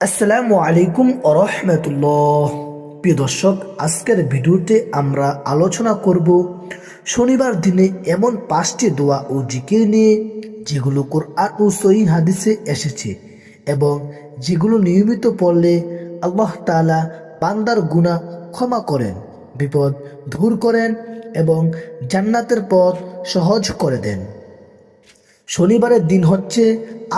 আসসালামু আলাইকুম রহমতুল্লাহ। প্রিয় দর্শক, আজকের ভিডিওতে আমরা আলোচনা করব শনিবার দিনে এমন পাঁচটি দোয়া ও জিকির নিয়ে, যেগুলো কোরআন ও সহি হাদিসে এসেছে এবং যেগুলো নিয়মিত পড়লে আল্লাহ তাআলা বান্দার গুনাহ ক্ষমা করেন, বিপদ দূর করেন এবং জান্নাতের পথ সহজ করে দেন। শনিবারের দিন হচ্ছে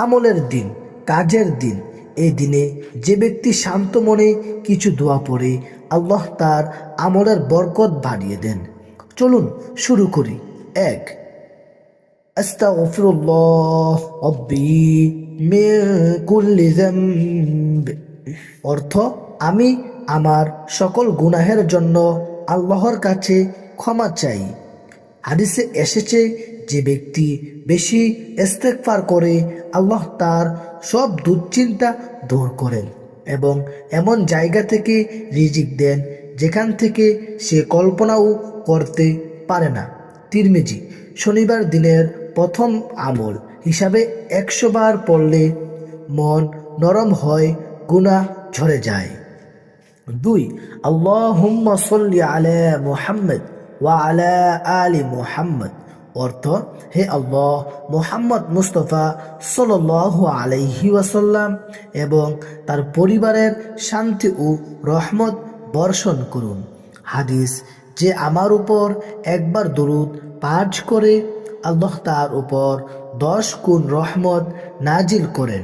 আমলের দিন, কাজের দিন। এই দিনে যে ব্যক্তি শান্ত মনে কিছু দোয়া পড়ে, আল্লাহ তার আমলের বরকত বাড়িয়ে দেন। চলুন শুরু করি। এক অর্থ, আমি আমার সকল গুনাহের জন্য আল্লাহর কাছে ক্ষমা চাই। হাদিসে এসেছে যে ব্যক্তি বেশি ইস্তেগফার করে, আল্লাহ তার সব দুশ্চিন্তা দূর করেন এবং এমন জায়গা থেকে রিজিক দেন যেখান থেকে সে কল্পনাও করতে পারে না। তিরমিজি, শনিবার দিনের প্রথম আমল হিসাবে একশো বার পড়লে মন নরম হয় গুণা ঝরে যায়। দুই আল্লাহ সল্লি আলা মুহাম্মদ। ওয়া আলা আলি মুহাম্মদ। অর্থ, হে আল্লাহ, মুহাম্মদ মুস্তফা সাল্লাল্লাহু আলাইহি ওয়াসাল্লাম এবং তার পরিবারের শান্তি ও রহমত বর্ষণ করুন। হাদিস, যে আমার উপর একবার দরুদ পাঠ করে, আল্লাহ তার উপর দশ গুণ রহমত নাজিল করেন।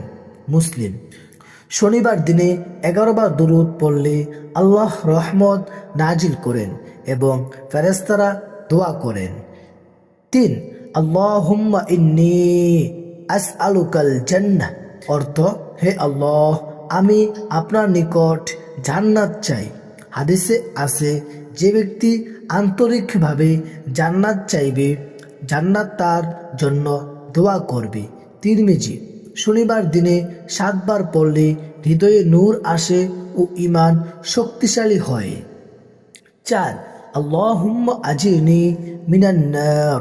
মুসলিম শনিবার দিনে এগারো বার দুরুদ পড়লে আল্লাহ রহমত নাজিল করেন এবং ফেরেস্তারা দোয়া করেন। তিন, আল্লাহুম্মা ইন্নি আস আলুকাল জান্নাহ। অর্থ, হে আল্লাহ, আমি আপনার নিকট জান্নাত চাই। হাদিসে আছে, যে ব্যক্তি আন্তরিকভাবে জান্নাত চাইবে, জান্নাত তার জন্য দোয়া করবে। তিরমিজি শনিবার দিনে সাতবার পড়লে হৃদয়ে নূর আসে ও ইমান শক্তিশালী হয়। চার, আল্লাহুম্মা আজিরনি মিনান্নার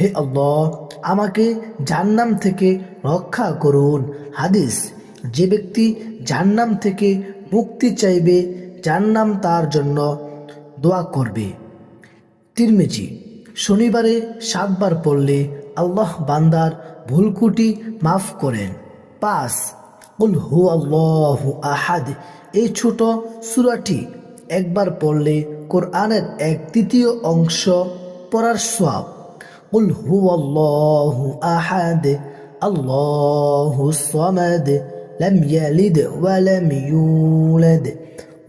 হে আল্লাহ, আমাকে জান্নাম থেকে রক্ষা করুন। হাদিস, যে ব্যক্তি জান্নাম থেকে মুক্তি চাইবে জান্নাম তার জন্য দোয়া করবে। তিরমিজি, শনিবারে সাতবার পড়লে আল্লাহ বান্দার ভুলকুটি মাফ করেন পাঁচ উল হু আল্লাহ আহাদ এই ছোট সুরাটি একবার পড়লে কোরআনের এক তৃতীয় অংশ পড়ার সব উল হু আল্লাহ আহাদ আল্লাহ সামাদ لم يلد ولم يولد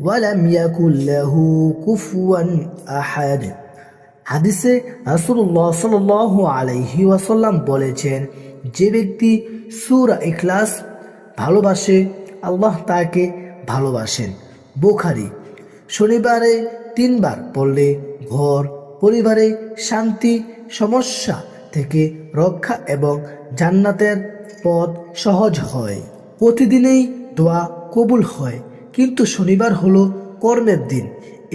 ولم يكن له كفوا أحد হাদিসে রাসুল্লাহ সাল আলাইহি ওয়াসাল্লাম বলেছেন, যে ব্যক্তি সুরা ইখলাস ভালোবাসে, আল্লাহ তাকে ভালোবাসেন। বোখারি শনিবারে তিনবার পড়লে ঘর, পরিবারে শান্তি, সমস্যা থেকে রক্ষা এবং জান্নাতের পথ সহজ হয়। প্রতিদিনেই দোয়া কবুল হয়, কিন্তু শনিবার হলো কর্মের দিন।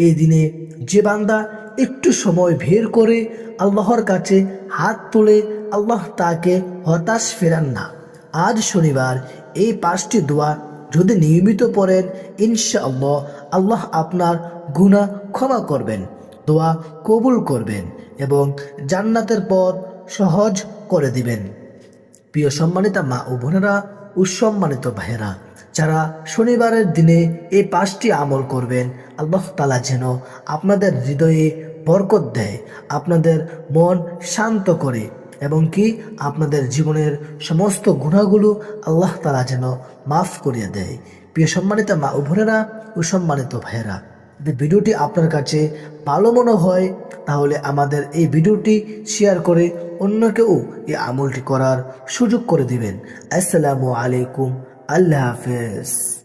এই দিনে যে বান্দা একটু সময় বের করে আল্লাহর কাছে হাত তুলে আল্লাহ তাকে হতাশ ফেরান না। আজ শনিবার এই পাঁচটি দোয়া যদি নিয়মিত পড়েন, ইনশাআল্লাহ আল্লাহ আপনার গুনাহ ক্ষমা করবেন, দোয়া কবুল করবেন এবং জান্নাতের পথ সহজ করে দিবেন। প্রিয় সম্মানিতা মা ও বোনেরা ও সম্মানিত ভাইয়েরা যারা শনিবারের দিনে এই পাঁচটি আমল করবেন, আল্লাহ তালা যেন আপনাদের হৃদয়ে বরকত দেয়, আপনাদের মন শান্ত করে এবং কি আপনাদের জীবনের সমস্ত গুণাগুলো আল্লাহ তালা যেন মাফ করিয়ে দেয়। প্রিয় সম্মানিত মা বোনেরা ও সম্মানিত ভাইয়েরা, যদি ভিডিওটি আপনার কাছে ভালো মনে হয়, তাহলে আমাদের এই ভিডিওটি শেয়ার করে অন্যকেও এই আমলটি করার সুযোগ করে দিবেন। আসসালামু আলাইকুম আল্লাহ হাফেজ।